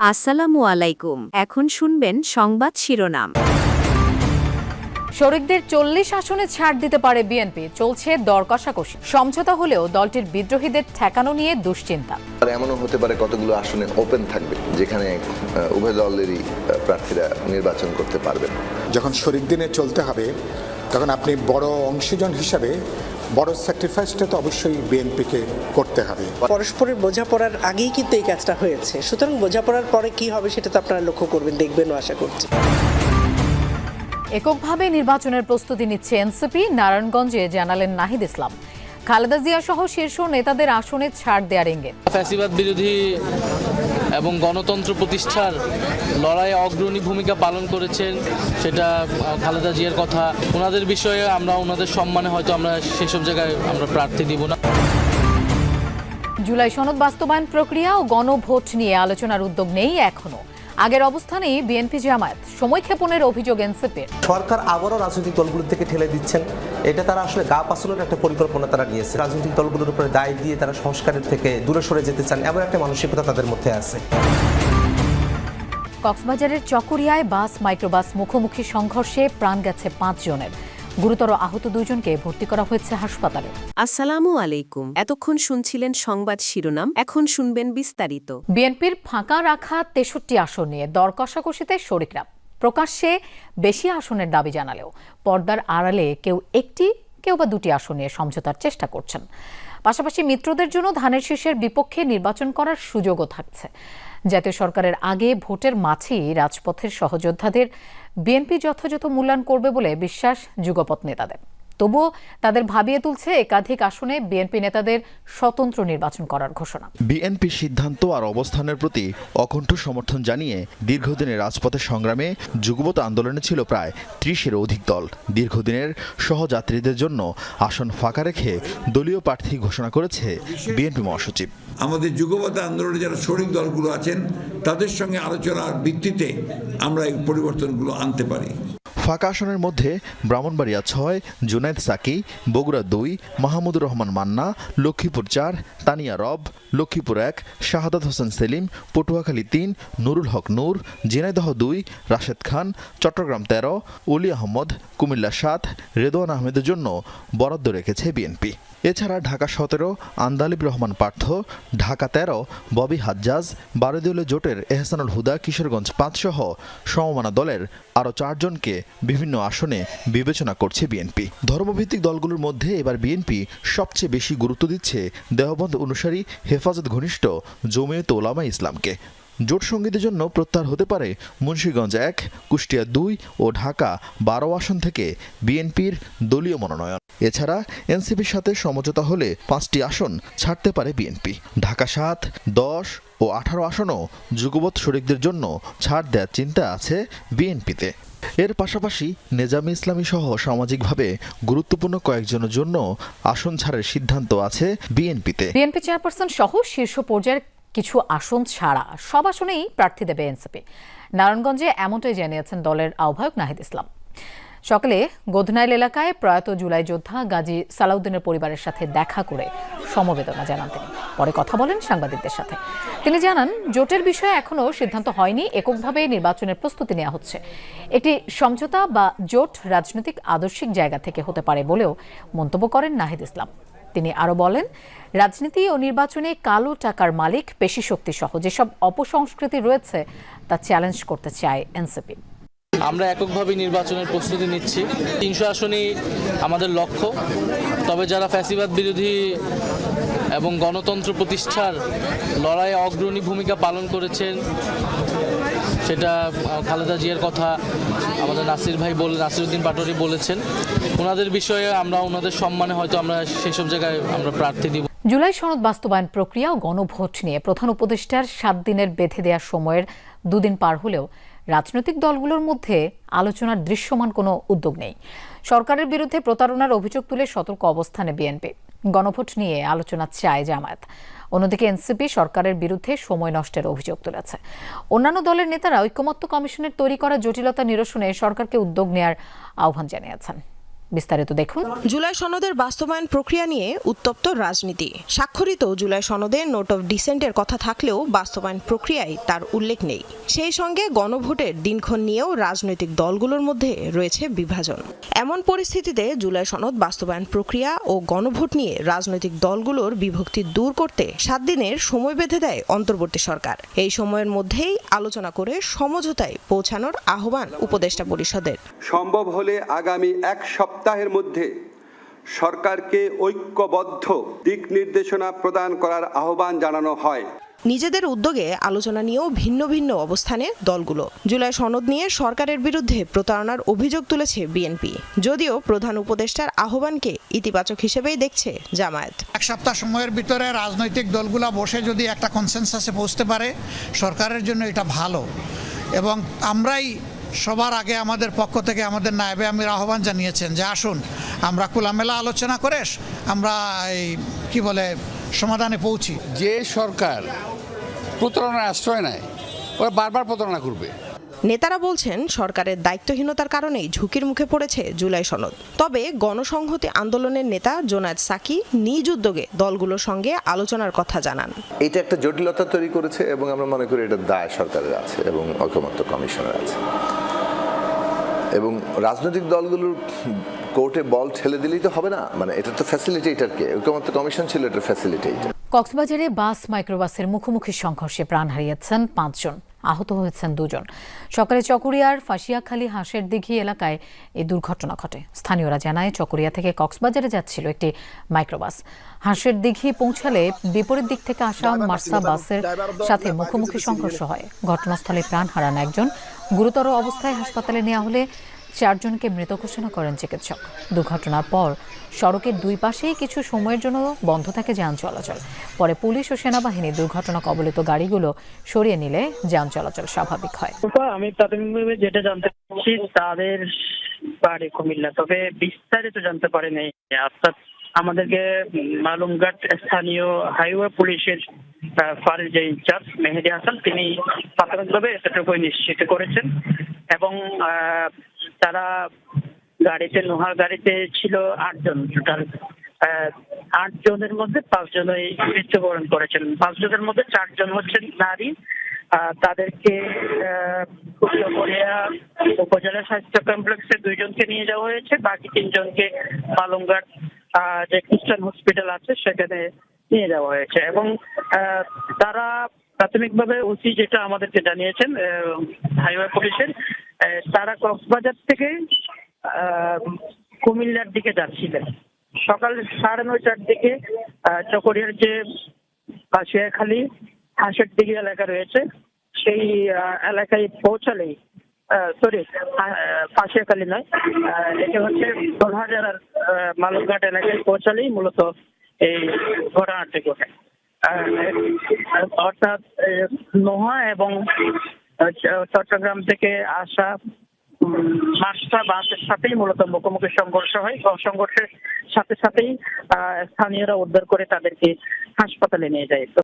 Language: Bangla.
আসসালামু আলাইকুম। এখন শুনবেন সংবাদ শিরোনাম। শরিকদের চল্লিশ আসনে ছাড় দিতে পারে বিএনপি। চলছে দর কষাকষি। সমঝোতা হলেও দলটির বিদ্রোহীদের ঠেকানো নিয়ে দুশ্চিন্তা। আর এমনও হতে পারে কতগুলো আসনে ওপেন থাকবে যেখানে উভয় দলেরই প্রার্থীরা নির্বাচন করতে পারবেন যখন শরিক দিনে চলতে হবে তখন আপনি বড় অংশজন হিসাবে বড় স্যাক্রিফাইসটা তো অবশ্যই বিএনপিকে করতে হবে। পরস্পরের বোঝাপড়ার আগেই কিন্তু এই কাজটা হয়েছে। সুতরাং বোঝাপড়ার পরে কি হবে সেটা তো আপনারা লক্ষ্য করবেন দেখবেনও আশা করছি। এককভাবে নির্বাচনের প্রস্তুতি নিচ্ছে এনসিপি নারায়ণগঞ্জে জানালেন নাহিদ ইসলাম। খালেদা জিয়া সহ শীর্ষ নেতাদের আসনে ছাড় দেওয়ার ইঙ্গিত। ফ্যাসিবাদ বিরোধী এবং গণতন্ত্র প্রতিষ্ঠার লড়াইয়ে অগ্রণী ভূমিকা পালন করেছেন, সেটা খালেদা জিয়ার কথা। ওনাদের বিষয়ে আমরা ওনাদের সম্মানে হয়তো আমরা সেসব জায়গায় আমরা প্রার্থী দিব না। জুলাই সনদ বাস্তবায়ন প্রক্রিয়া ও গণভোট নিয়ে আলোচনার উদ্যোগ নেই এখনও। আগের অবস্থানেই বিএনপি জামায়াত সময় ক্ষেপণের অভিযোগ এনসিপির। সরকার আবারও রাজনৈতিক দলগুলো থেকে ঠেলে দিচ্ছেন। এটা তারা আসলে গা পাচলের একটা পরিকল্পনা তারা নিয়েছে। রাজনৈতিক দলগুলোর উপরে দায় দিয়ে তারা সংস্কারের থেকে দূরে সরে যেতে চান এমন একটা মানসিকতা তাদের মধ্যে আছে। কক্সবাজারের চকরিয়ায় বাস মাইক্রোবাস মুখোমুখি সংঘর্ষে প্রাণ গেছে পাঁচ জনের গুরুতর আহত দুইজনকে ভর্তি করা হয়েছে হাসপাতালে। আসসালামু আলাইকুম। এতক্ষণ শুনছিলেন সংবাদ শিরোনাম এখন শুনবেন বিস্তারিত। বিএনপির ফাঁকা রাখা তেষট্টি আসন নিয়ে দর কষাকষিতে শরিকরা। প্রকাশ্যে বেশি আসনের দাবি জানালেও পর্দার আড়ালে কেউ একটি কেউ বা দুটি আসন নিয়ে সমঝোতার চেষ্টা করছেন। পাশাপাশি মিত্রদের জন্য ধানের শীষের বিপক্ষে নির্বাচন করার সুযোগও থাকছে। জাতীয় সরকারের আগে ভোটের মাঝেই রাজপথের সহযোদ্ধাদের বিএনপি যথাযথ মূল্যায়ন করবে বলে বিশ্বাস যুগপৎ নেতাদের। তবুও তাদের ভাবিয়ে তুলছে একাধিক আসনে বিএনপি নেতাদের স্বতন্ত্র নির্বাচন করার ঘোষণা। বিএনপির সিদ্ধান্ত আর অবস্থানের প্রতি অকণ্ঠ সমর্থন জানিয়ে দীর্ঘদিনের রাজপথের সংগ্রামে যুগবত আন্দোলনে ছিল প্রায় ত্রিশের অধিক দল। দীর্ঘদিনের সহযাত্রীদের জন্য আসন ফাঁকা রেখে দলীয় প্রার্থী ঘোষণা করেছে বিএনপি মহাসচিব। আমাদের যুগবত আন্দোলনে যারা শরিক দলগুলো আছেন তাদের সঙ্গে আলোচনার ভিত্তিতে আমরা এই পরিবর্তনগুলো আনতে পারি। ফাঁকা আসনের মধ্যে ব্রাহ্মণবাড়িয়া ছয় জুনায়দ সাকি, বগুড়া দুই, মাহমুদুর রহমান মান্না, লক্ষ্মীপুর চার, তানিয়া রব, লক্ষ্মীপুর এক, শাহাদাত হোসেন সেলিম, পটুয়াখালী তিন, নুরুল হক নূর, ঝিনাইদহ দুই, রাশেদ খান, চট্টগ্রাম তেরো, উলি আহমদ, কুমিল্লা সাত, রেদোয়ান আহমেদের জন্য বরাদ্দ রেখেছে বিএনপি। এছাড়া ঢাকা সতেরো, আন্দালিব রহমান পার্থ, ঢাকা তেরো, ববি হাজ্জাজ বারোদলীয় জোটের এহসানুল হুদা, কিশোরগঞ্জ পাঁচ সহ সমমানা দলের আরও চারজনকে বিভিন্ন আসনে বিবেচনা করছে বিএনপি। ধর্মভিত্তিক দলগুলোর মধ্যে এবার বিএনপি সবচেয়ে বেশি গুরুত্ব দিচ্ছে দেহবন্ধ অনুসারী হেফাজত ঘনিষ্ঠ জমিয়ত ওলামা ইসলামকে। জোট সঙ্গীদের জন্য প্রত্যাহার হতে পারে মুন্সীগঞ্জ এক, কুষ্টিয়া দুই ও ঢাকা বারো আসন থেকে বিএনপির দলীয় মনোনয়ন। এছাড়া এনসিপির সাথে সমঝোতা হলে পাঁচটি আসন ছাড়তে পারে বিএনপি। ঢাকা সাত, দশ ও আঠারো আসনও যুগপৎ শরিকদের জন্য ছাড় দেওয়ার চিন্তা আছে বিএনপিতে। এর পাশাপাশি নেজামে ইসলামী সহ সামাজিকভাবে গুরুত্বপূর্ণ কয়েকজনের জন্য আসন ছাড়ের সিদ্ধান্ত আছে বিএনপিতে। বিএনপি চেয়ারপারসন সহ শীর্ষ পর্যায়ের কিছু আসন ছাড়া সব আসনেই প্রার্থী দেবে এনসিপি। নারায়ণগঞ্জে এমনটাই জানিয়েছেন দলের আহ্বায়ক নাহিদ ইসলাম। সকালে গোধনাইল এলাকায় প্রয়াত জুলাই যোদ্ধা গাজী সালাউদ্দিনের পরিবারের সাথে দেখা করে সমবেদনা জানান তিনি। পরে কথা বলেন সাংবাদিকদের সাথে। তিনি জানান, জোটের বিষয়ে এখনও সিদ্ধান্ত হয়নি, এককভাবে নির্বাচনের প্রস্তুতি নেওয়া হচ্ছে। একটি সমঝোতা বা জোট রাজনৈতিক আদর্শিক জায়গা থেকে হতে পারে বলেও মন্তব্য করেন নাহিদ ইসলাম। তিনি আরও বলেন, রাজনীতি ও নির্বাচনে কালো টাকার মালিক, পেশি শক্তি সহ যেসব অপসংস্কৃতি রয়েছে, তা চ্যালেঞ্জ করতে চায় এনসিপি। আমরা এককভাবে নির্বাচনের প্রস্তুতি নিচ্ছি। তিনশো আসনই আমাদের লক্ষ্য। তবে যারা ফ্যাসিবাদ বিরোধী এবং গণতন্ত্র প্রতিষ্ঠার লড়াইয়ে অগ্রণী ভূমিকা পালন করেছেন সেটা খালেদা জিয়ার কথা আমাদের নাসির ভাই বলে নাসিরউদ্দিন পাটোয়ারি বলেছেন। ওনাদের বিষয়ে আমরা, ওনাদের সম্মানে হয়তো আমরা সেসব জায়গায় আমরা প্রার্থী দিব। জুলাই সনদ বাস্তবায়ন প্রক্রিয়া ও গণভোট নিয়ে প্রধান উপদেষ্টার সাত দিনের বেঁধে দেওয়ার সময়ের দুদিন পার হলেও রাজনৈতিক দলগুলোর মধ্যে আলোচনার দৃশ্যমান কোনো উদ্যোগ নেই। সরকারের বিরুদ্ধে প্রতারণার অভিযোগ তুলে সতর্ক অবস্থানে বিএনপি। গণভোট নিয়ে আলোচনা চায় জামায়াত। অন্যদিকে এনসিপি সরকারের বিরুদ্ধে সময় নষ্টের অভিযোগ তুলেছে। অন্যান্য দলের নেতারা ঐক্যমত্য কমিশনের তৈরি করা জটিলতা নিরসনে সরকারকে উদ্যোগ নেওয়ার আহ্বান জানিয়েছেন। বিস্তারিত দেখুন। জুলাই সনদের বাস্তবায়ন প্রক্রিয়া নিয়ে উত্তপ্ত রাজনীতি। স্বাক্ষরিত জুলাই সনদে নোট অফ ডিসেন্টের কথা থাকলেও বাস্তবায়ন প্রক্রিয়ায় তার উল্লেখ নেই। সেই সঙ্গে গণভোটের দিনক্ষণ নিয়েও রাজনৈতিক দলগুলোর মধ্যে রয়েছে বিভাজন। এমন পরিস্থিতিতে জুলাই সনদ বাস্তবায়ন প্রক্রিয়া ও গণভোট নিয়ে রাজনৈতিক দলগুলোর বিভক্তি দূর করতে সাত দিনের সময় বেঁধে দেয় অন্তর্বর্তী সরকার। এই সময়ের মধ্যেই আলোচনা করে সমঝোতায় পৌঁছানোর আহ্বান উপদেষ্টা পরিষদের। সম্ভব হলে আগামী এক সপ্তাহের মধ্যে সরকারকে ঐক্যবদ্ধ দিক নির্দেশনা প্রদান করার আহ্বান জানানো হয়। নিজেদের উদ্যোগে আলোচনা নিয়েও ভিন্ন ভিন্ন অবস্থানে দলগুলো। জুলাই সনদ নিয়ে সরকারের বিরুদ্ধে প্রতারণার অভিযোগ তুলেছে বিএনপি। যদিও প্রধান উপদেষ্টার আহ্বানকে ইতিবাচক হিসেবেই দেখছে জামায়াত। এক সপ্তাহ সময়ের ভিতরে রাজনৈতিক দলগুলো বসে যদি একটা কনসেনসাসে পৌঁছতে পারে সরকারের জন্য এটা ভালো। এবং আমরাই সবার আগে আমাদের পক্ষ থেকে আমাদের নায়েবে আমির আহ্বান জানিয়েছেন যে আসুন আমরা খোলামেলা আলোচনা করে আমরা এই কি বলে সমাধানে পৌঁছি। যে সরকার প্রতারণার আশ্রয় নেয় ওরা বারবার প্রতারণা করবে। নেতারা বলছেন সরকারের দায়িত্বহীনতার কারণেই ঝুঁকির মুখে পড়েছে জুলাই সনদ। তবে গণসংহতি আন্দোলনের নেতা জোনায়েদ সাকি নিজ উদ্যোগে দলগুলোর সঙ্গে আলোচনার কথা জানান। এটা একটা জটিলতা তৈরি করেছে এবং আমরা মনে করি এটা দায় সরকারের আছে এবং ঐকমত্য কমিশনের আছে। এবং রাজনৈতিক দলগুলোর কোর্টে বল ঠেলে দিলেই তো হবে না। মানে এটা তো ফ্যাসিলিটেটার কে ঐকমত্য কমিশন ছিল এটা ফ্যাসিলিটেটার কক্সবাজারে বাস, মাইক্রোবাসের মুখোমুখি সংঘর্ষে প্রাণ হারিয়েছেন পাঁচজন। আহত হয়েছেন দুজন। সকালে চকরিয়ার ফাঁসিয়াখালী হাঁসের দিঘি এলাকায় এই দুর্ঘটনা ঘটে। স্থানীয়রা জানায়, চকরিয়া থেকে কক্সবাজারে যাচ্ছিল একটি মাইক্রোবাস। হাঁসের দিঘি পৌঁছালে বিপরীত দিক থেকে আসা মার্সা বাসের সাথে মুখোমুখি সংঘর্ষ হয়। ঘটনাস্থলে প্রাণ হারান একজন। গুরুতর অবস্থায় হাসপাতালে নেওয়া হলে চারজনকে মৃত ঘোষণা করেন চিকিৎসক। দুর্ঘটনার পর সড়কের দুই পাশেই কিছু সময়ের জন্য বন্ধ থাকে যান চলাচল। পরে পুলিশ ও সেনাবাহিনী দুর্ঘটনা কবলিত গাড়িগুলো সরিয়ে নিলে যান চলাচল স্বাভাবিক হয়। আমি প্রাথমিকভাবে যেটা জানতে পারছি, তাদের বাড়ি কুমিল্লা। তবে বিস্তারিত জানতে পারিনি। অর্থাৎ আমাদেরকে মালুমঘাট স্থানীয় হাইওয়ে পুলিশের ফাঁড়ির যে ইনচার্জ মেহেদি হাসান, তিনি প্রাথমিকভাবে এতটুকু নিশ্চিত করেছেন এবং তারা গাড়িতে, লোহার গাড়িতে ছিল আটজন টোটাল আট জনের মধ্যে পাঁচজনই মৃত্যুবরণ করেছেন। পাঁচজনের মধ্যে চারজন হচ্ছেন নারী। তাদেরকে উপজেলা স্বাস্থ্য কমপ্লেক্সে দুইজনকে নিয়ে যাওয়া হয়েছে। বাকি তিনজনকে পালংঘাট যে খ্রিস্টান হসপিটাল আছে, সেখানে নিয়ে যাওয়া হয়েছে। এবং তারা প্রাথমিকভাবে ওসি যেটা আমাদেরকে জানিয়েছেন হাইওয়ে পুলিশের তারা কক্সবাজার থেকে কুমিল্লার দিকে যাচ্ছিলেন। সকাল সাড়ে নয়টার দিকে চকরিয়ার যে পাশিয়াখালী হাঁসের দিঘি এলাকা রয়েছে, সেই এলাকায় পৌঁছালেই সরি পাশিয়াখালী নয়। এটা হচ্ছে দোলহাজার মালুঘাট এলাকায় পৌঁছালেই মূলত এই ঘটনাটি ঘটে। অর্থাৎ নোহা এবং চট্টগ্রাম থেকে আসা মাস্টার বাসের সাথেই মূলত মুখোমুখি সংঘর্ষ হয়। সংঘর্ষের সাথে সাথেই স্থানীয়রা উদ্ধার করে তাদেরকে হাসপাতালে নিয়ে যায়।